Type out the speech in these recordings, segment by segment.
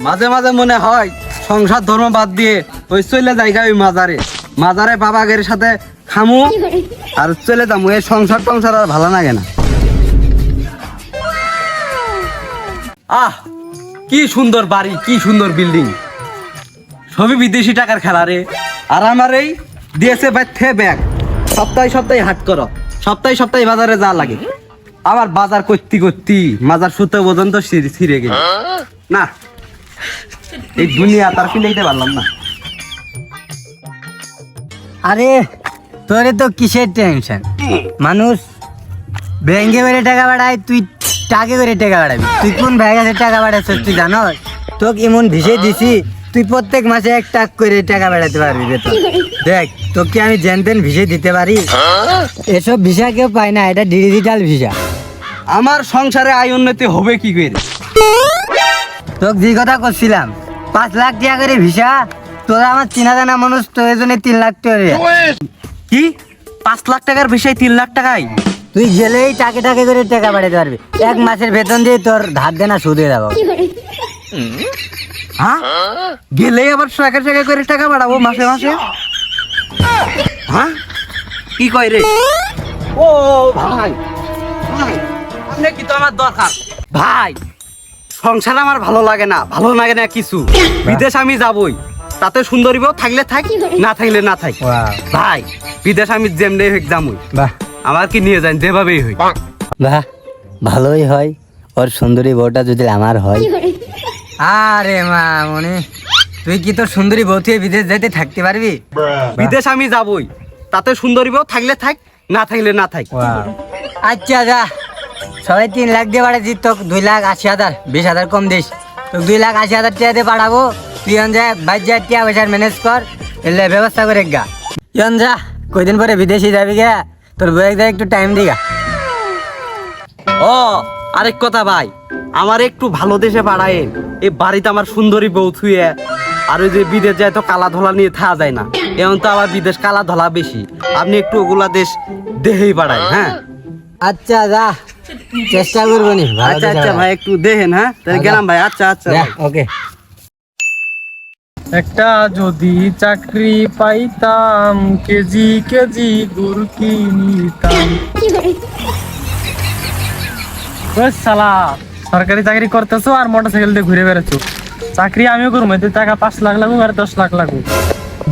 মাঝে মাঝে মনে হয় সংসার ধর্ম বাদ দিয়ে ওই চলে জায়গা ওই মাজারে। মাজারে বাবাগের সাথে খামু আর চলে যাব এই সংসার টংসার আর ভালো লাগে না। আহ, কি সুন্দর বাড়ি, কি সুন্দর বিল্ডিং। সবই বিদেশি টাকার খেলা রে। আর আমার এই দিয়েছে বাইথে ব্যাগ। সপ্তাহে সপ্তাহে হাট করো। সপ্তাহে সপ্তাহে বাজারে যা লাগে। আবার বাজার করতে করতে মাজার সুতো পর্যন্ত ছিঁড়ে- গেল। না এই দুনিয়া তার পারলাম না? আরে তোরে তো কিসের টেনশন মানুষ ব্যাংকে করে টাকা বাড়ায় তুই টাকে করে টাকা বাড়াবি। তুই কোন টাকা বাড়াচ্ছিস তুই জানো তোকে এমন ভিসে দিছি তুই প্রত্যেক মাসে এক টাক করে টাকা বাড়াতে পারবি বেতন। দেখ তোকে আমি জেন তেন ভিসে দিতে পারি। এসব ভিসা কেউ পায় না এটা ডিজিটাল ভিসা। আমার সংসারে আয় উন্নতি হবে কি করে? তোকে যে কথা করছিলাম পাঁচ লাখ টাকা করে ভিসা তোরা আমার চিনা জানা মানুষ তোর জন্য তিন লাখ টাকা কি পাঁচ লাখ টাকার বিষয় তিন লাখ টাকায় তুই গেলেই টাকে টাকে করে টাকা বাড়াতে পারবি এক মাসের বেতন দিয়ে তোর ধার দেনা সুদে দেবো হ্যাঁ গেলেই আবার টাকা টাকা করে টাকা বাড়াবো মাসে মাসে হ্যাঁ কি কয় রে ও ভাই ভাই আপনি কি তো আমার দরকার ভাই সংসার আমার ভালো লাগে না ভালো লাগে না কিছু। বিদেশ আমি যাবই তাতে সুন্দরী বউ থাকলে থাক না থাকলে না থাক। ভাই বিদেশ আমি যেমনি হোক যামই। বাহ। আমার কি নিয়ে যান যেভাবেই হই বাহ ভালোই হয়। ওর সুন্দরী বউটা যদি আমার হয়। আরে মা মনে তুই কি তোর সুন্দরী বউ থেকে বিদেশ যাইতে থাকতে পারবি? বিদেশ আমি যাবই তাতে সুন্দরী বউ থাকলে থাক না থাকলে না থাক। আচ্ছা যা। সবাই তিন লাখ দিয়ে বাড়াচ্ছি তোকে দুই লাখ আশি হাজার, বিশ হাজার কম দিস। তোকে দুই লাখ আশি হাজার টাকা দিয়ে বাড়াবো। তুই যা বাইর যা টিয়া পয়সার ম্যানেজ কর, এলে ব্যবস্থা করে গা। যা, কয়দিন পরে বিদেশে যাবি গা, তোর বউয়ের যা একটু টাইম দিগা। ও, আরেক কথা ভাই, আমার একটু ভালো দেশে পাঠায়েন এই বাড়িতে আমার সুন্দরী বউ থুয়ে, আর ওই যে বিদেশ যায় তো কালা ধলা নিয়ে থাকা যায় না। এখন তো আবার বিদেশ কালা ধলা বেশি। আপনি একটু ওগুলা দেশ দেহেই পাঠায় হ্যাঁ? আচ্ছা যা। চেষ্টা করব নি আচ্ছা আচ্ছা ভাই একটু দেখেন হ্যাঁ? তাহলে আচ্ছা। গেলাম ভাই। আচ্ছা আচ্ছা ওকে। একটা যদি চাকরি পাইতাম কেজি কেজি গুড় কিনিতাম। ওই শালা সরকারি চাকরি করতেছো আর মোটরসাইকেল দিয়ে ঘুরে বেড়াচ্ছ। চাকরি আমিও করব এতে টাকা পাঁচ লাখ লাগুক আর দশ লাখ লাগুক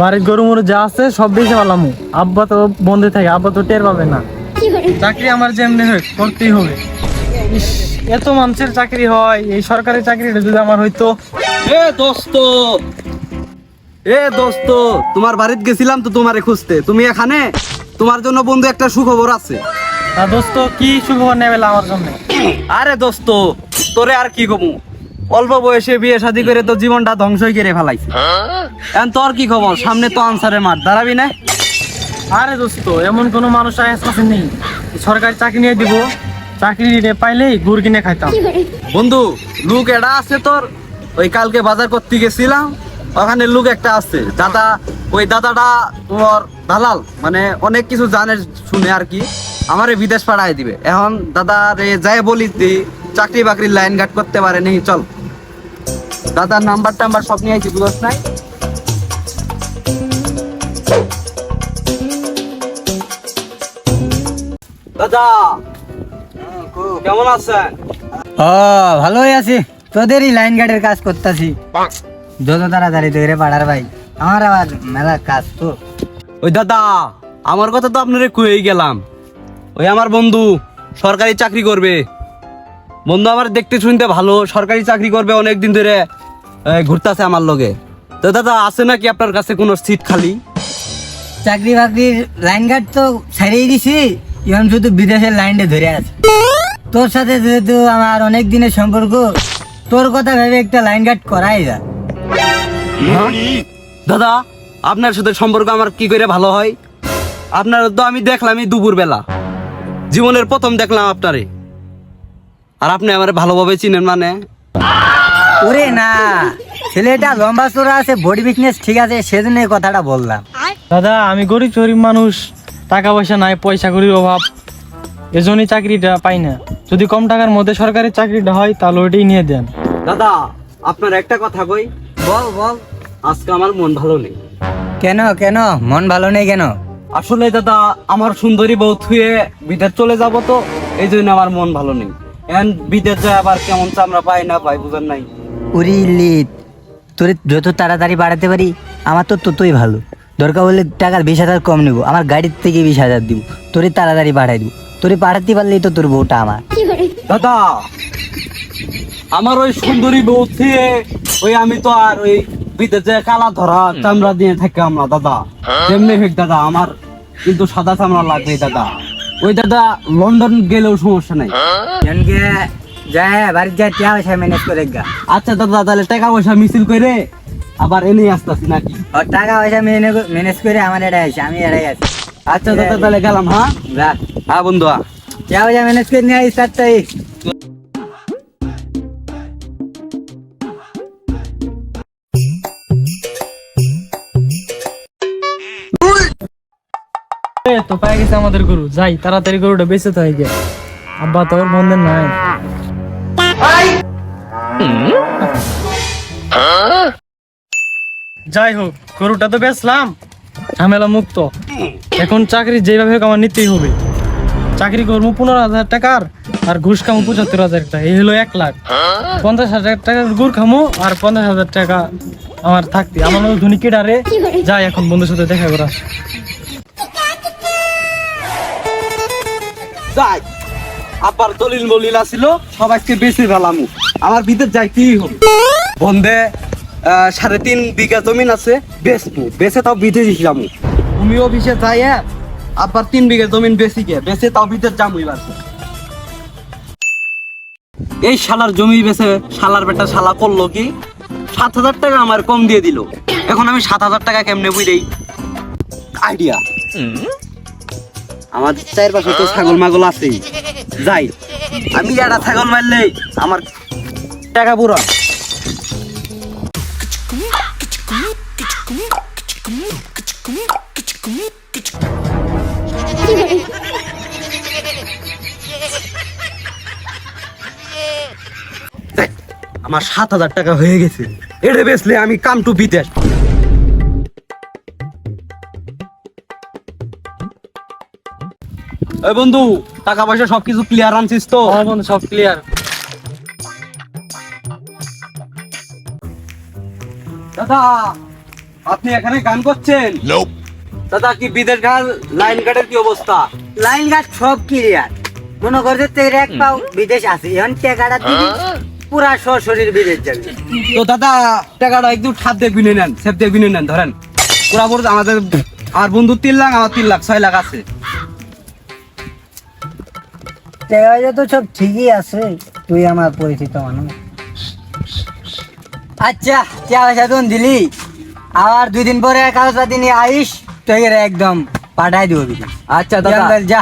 বাড়ির গরু মরু যা আছে সব বেশি পারলাম আব্বা তো বন্ধে থাকে আব্বা তো টের পাবে না। চাকরি আমার যেমনি হোক করতেই হবে। ইস, এত মানুষের চাকরি হয় এই সরকারি চাকরিটা যদি আমার হইতো। এ দোস্ত! এ দোস্ত! তোমার বাড়িতে গেছিলাম তো তোমারে খুঁজতে। তুমি এখানে? তোমার জন্য বন্ধু একটা সুখবর আছে। তা দোস্ত কি সুখবর নেবে আমার জন্য? আরে দোস্ত তোরে আর কি কমু? অল্প বয়সে বিয়ে শাদী করে তো জীবনটা ধ্বংসই করে ফেলাইছে। এখন তোর কি খবর? সামনে তো আনসারের মাঠ দাঁড়াবি না? আরে দোস্ত এমন কোনো মানুষ আশেপাশে নেই। সরকারি চাকরি নিয়ে দিব। চাকরি নিয়ে পাইলেই গুড় কিনে খাইতাম। বন্ধু, লুক এটা আছে তোর? ওই কালকে বাজার করতে গেছিলাম, ওখানে লুক একটা আছে। দাদা, ওই দাদাটা তোমার দালাল মানে অনেক কিছু জানে, শুনে আর কি। আমারে বিদেশ পাঠাই দিবে। এখন দাদা রে যাই বলি চাকরি বাকরির লাইন গার্ড করতে পারে নি চল। দাদার নাম্বার টাম্বার সব নিয়ে আইছি, বুঝছ নাই? দাদা। কেমন আছেন? ও ভালোই আছি। তোদেরই লাইন গার্ডের কাজ করতেছি। যত তাড়াতাড়ি তৈরি পাড়ার ভাই আমার আবার মেলা কাজ তো। ওই দাদা আমার কথা তো আপনারে কয়েই গেলাম। ওই আমার বন্ধু সরকারি চাকরি করবে। বন্ধু আমার দেখতে শুনতে ভালো সরকারি চাকরি করবে অনেক দিন ধরে ঘুরতেছে আমার লগে। তো দাদা আছে নাকি আপনার কাছে কোনো সিট খালি? চাকরি বাকরির লাইন গার্ড তো ছাড়িয়ে দিছি। এখন শুধু বিদেশের লাইনটা ধরে আছে। তোর সাথে যেহেতু আমার অনেক দিনের সম্পর্ক তোর কথা ভেবে একটা লাইন গার্ড করাই যা। দাদা আপনার সাথে সম্পর্ক আমার কি করে ভালো হয়? আপনার তো আমি দেখলামই দুপুর বেলা জীবনের প্রথম দেখলাম আপনারে। আর আপনি আমার ভালোভাবে চিনেন মানে? ওরে না ছেলেটা লম্বা চোরা আছে বডি ফিটনেস ঠিক আছে সেজন্য কথাটা বললাম। দাদা আমি গরিব গরিব মানুষ। টাকা পয়সা নাই পয়সা করির অভাব। এজন্যই চাকরিটা পাই না। যদি কম টাকার মধ্যে সরকারি চাকরিটা হয় তাহলে ওইটাই নিয়ে দেন। দাদা আপনার একটা কথা কই? বল বল। আজকে আমার মন ভালো নেই। কেন কেন? মন ভালো নেই কেন? আসলে দাদা আমার সুন্দরী বউ থুয়ে বিদেশ চলে যাব তো এই জন্য আমার মন ভালো নেই। এখন বিদেশ যায় আবার কেমন চামড়া পাই না পাই বুঝেন নাই। উরি লিত তোরে যত তাড়াতাড়ি বাড়াতে পারি আমার তো ততই ভালো। দরকার হলে টাকার বিশ হাজার কম নেব আমার গাড়ির থেকে বিশ হাজার দিব তোরে তাড়াতাড়ি বাড়াই দিব তোরে পাঠাতে পারলেই তো তোর বউটা আমার। দাদা আমার ওই সুন্দরী বউ থুয়ে ওই আমি তো আর ওই বিদেশ কালা ধরা চামড়া দিয়ে থাকি আমরা দাদা। যেমনি হোক দাদা আমার কিন্তু সাদা চামড়া লাগবে দাদা। ওই দাদা লন্ডন গেলেও সমস্যা নাই। যায় বাড়ির যায় টিয়া পয়সা ম্যানেজ করে গা। আচ্ছা দাদা তাহলে টাকা পয়সা মিছিল করে আবার এনে আসতেছি নাকি? টাকা পয়সা ম্যানেজ করে আমার এটা আছে আমি এটাই আছি আচ্ছা দাদা তাহলে গেলাম হ্যাঁ? হ্যাঁ বন্ধু আ। টিয়া পয়সা ম্যানেজ করে নিয়ে আই সাত তারিখ তো পাই গেছে আমাদের গরু। যাই তাড়াতাড়ি গরুটা বেঁচে তো হয়ে গিয়ে আব্বা তোর বন্ধের নাই। যাই হোক, গরুটা তো বেচলাম, ঝামেলা মুক্ত। এখন চাকরি যেভাবে হোক আমার নিতেই হবে। চাকরি করব পনেরো হাজার টাকার, আর ঘুষ খামো পঁচাত্তর হাজার টাকা, এই হলো এক লাখ। পঞ্চাশ হাজার টাকার গুড় খামো, আর পঞ্চাশ হাজার টাকা আমার থাকতে। আমার মতো ধনী কেডারে যাই, এখন বন্ধুর সাথে দেখা করা। যাই আবার দলিল মলিল আছিল, সবাইকে বেশি ফেলামু। আমার বিদেশ যাইতেই হবে। বন্ধে সাড়ে তিন বিঘা জমিন আছে বেচবো। বেচে তাও বিদেশ যাব তুমি অফিসে যাই হ্যাঁ আবার তিন বিঘা জমিন বেশি গে বেচে তাও বিদেশ যাব এবার। এই শালার জমি বেচে শালার বেটা শালা করল কি? সাত হাজার টাকা আমার কম দিয়ে দিল। এখন আমি সাত হাজার টাকা কেমনে বুঝেই আইডিয়া আমাদের চারপাশে তো ছাগল মাগল আছেই। যাই। আমি একটা ছাগল মারলে আমার টাকা পুরা। আমার সাত হাজার টাকা হয়ে গেছে। এটা বেচলে আমি কাম টু বিদেশ। এই বন্ধু টাকা পয়সা সবকিছু ক্লিয়ার আনছিস তো? আমার বন্ধু সব ক্লিয়ার দাদা আপনি এখানে গান করছেন? দাদা কি বিদেশ গান লাইন কাটের কি অবস্থা? লাইন ঘাট সব ক্লিয়ার মনে করছে এক পাও বিদেশ আছে। এখন টাকাটা দিবি? পুরা শরীর যাবে। তো দাদা টাকাটা দিয়ে বিনে নেন দিয়ে বিনে নেন ধরেন। পুরা পুরো আমাদের আমার বন্ধু তিন লাখ আমার তিন লাখ ছয় লাখ আছে। টাকা তো সব ঠিকই আছে তুই আমার পরিচিত মানুষ। আচ্ছা পয়সা দিলি। আবার দুই দিন পরে কাগজপাতি নিয়ে আইস এর একদম পাঠাই দিব আচ্ছা দাদা। যা।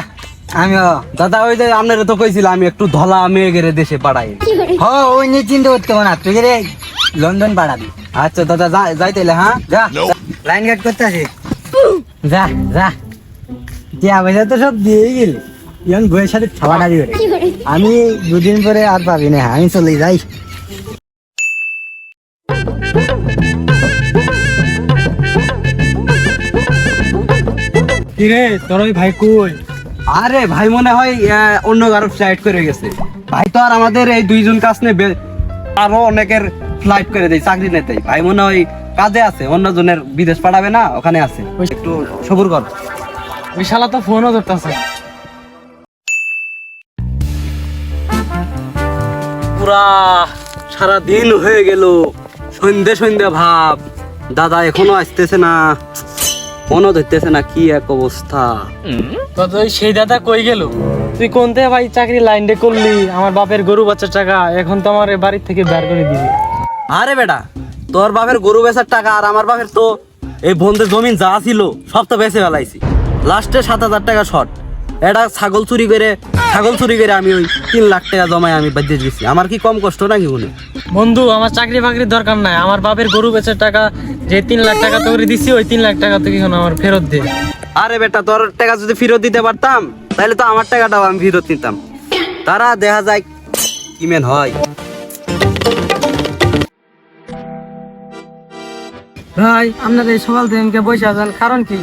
আমিও দাদা ওই যে আপনারা তো কইছিল আমি একটু ধলা মেয়ে গেরে দেশে পাঠাই হ ওই নিয়ে চিন্তা করতে হবে না তুই রে লন্ডন পাঠাবি আচ্ছা দাদা যা- যাইতেলে হ্যাঁ? যা লাইন কাট করতে আসি। যা যা। টিয়া পয়সা তো সব দিয়েই গেলি। এখন বইয়ের সাথে খাওয়াটা দিবে আমি দুদিন পরে আর পাবি না আমি চলে যাই। কিরে তোর ওই ভাই কই? আরে ভাই মনে হয় অন্য কারও ফ্লাইট করে গেছে। ভাই তো আর আমাদের এই দুইজন কাজ নেই আরও অনেকের ফ্লাইট করে দেয় চাকরি নেতে ভাই মনে হয় কাজে আছে অন্য জনের বিদেশ পাঠাবে না ওখানে আছে। একটু সবুর কর। ওই শালা তো ফোনও ধরতেছে। পুরা সারা দিন হয়ে গেল সন্ধে সন্ধে ভাব। দাদা এখনও আসতেছে না। মনে ধরতেছে না কি এক অবস্থা। তো সেই দাদা কই গেল? তুই কোন কোনতে ভাই চাকরি লাইন ডে করলি আমার বাপের গরু বাচ্চার টাকা এখন তো আমার বাড়ির থেকে বের করে দিবি। আরে বেটা তোর বাপের গরু বেচার টাকা আর আমার বাপের তো এই বন্ধের জমিন যা ছিল সব তো বেচে ফেলাইছি। লাস্টে সাত হাজার টাকা শর্ট। এটা ছাগল চুরি করে ছাগল চুরি করে আমি ওই তিন লাখ টাকা জমায় আমি বাজিয়ে দিচ্ছি আমার কি কম কষ্ট নাকি উনি বন্ধু আমার চাকরি বাকরির দরকার নাই। আমার বাপের গরু বেচার টাকা যে তিন লাখ টাকা তোকে দিছি ওই তিন লাখ টাকা তুই এখন আমার ফেরত দে। আরে বেটা তোর টাকা যদি ফেরত দিতে পারতাম তাহলে তো আমার টাকাটাও আমি ফেরত নিতাম। তারা দেখা যায় কি মেন হয়। ভাই আপনার এই সকাল থেকে বসে আছেন কারণ কি?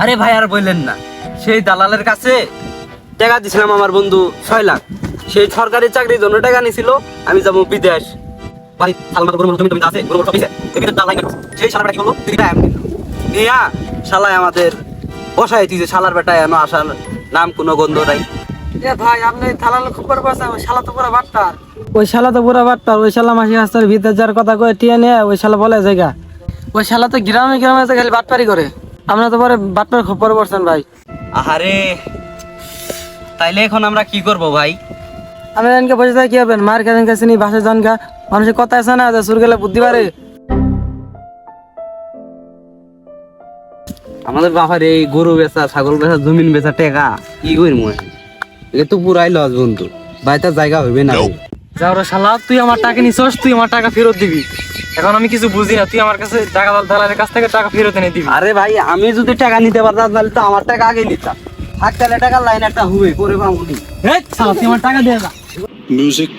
আরে ভাই আর বললেন না। সেই দালালের কাছে টাকা দিছিলাম আমার বন্ধু ছয় লাখ। সেই সরকারি চাকরির জন্য টাকা নিছিল আমি যাব বিদেশ। জমি জমি আছে সব এদিকে দালাই গেল সেই বেটা কি করল তুই নিয়া শালায় আমাদের বসাই দিয়েছে শালার বেটা এনো আসার নাম কোনো গন্ধ নাই। ভাই আপনি থালাল খবর পাচ্ছেন ওই শালা তো পুরো বাট্টার। ওই শালা তো পুরো বাট্টার ওই শালা মাসি হাস্তার ভিতরে যার কথা কয়ে টিয়ে নিয়ে ওই শালা বলে জায়গা। ওই শালা তো গ্রামে গ্রামে তো খালি বাটপারি করে। আমরা তো পরে বাটপার খবর পড়ছেন ভাই। আহারে তাইলে এখন আমরা কি করব ভাই? আমি এনকে বসে থাকি কি হবেন মার কাছে বাসে যান গা। মানুষের কথা আছে না যে সুর গেলে বুদ্ধি পারে আমাদের বাবার এই গরু বেচা ছাগল বেচা জমিন বেচা টেকা কি করি মই এটা তো পুরাই লস বন্ধু বাইতা জায়গা হইবে না। যাও রে শালা তুই আমার টাকা নিছস তুই আমার টাকা ফেরত দিবি। এখন আমি কিছু বুঝি না তুই আমার কাছে টাকা দালালের কাছ থেকে টাকা ফেরত এনে দিবি। আরে ভাই আমি যদি টাকা নিতে পারতাম তাহলে তো আমার টাকা আগে নিতাম। থাক তাহলে টাকার লাইন একটা হুবে করে পাবো এই শালা তুই আমার টাকা দিয়ে যা। Music.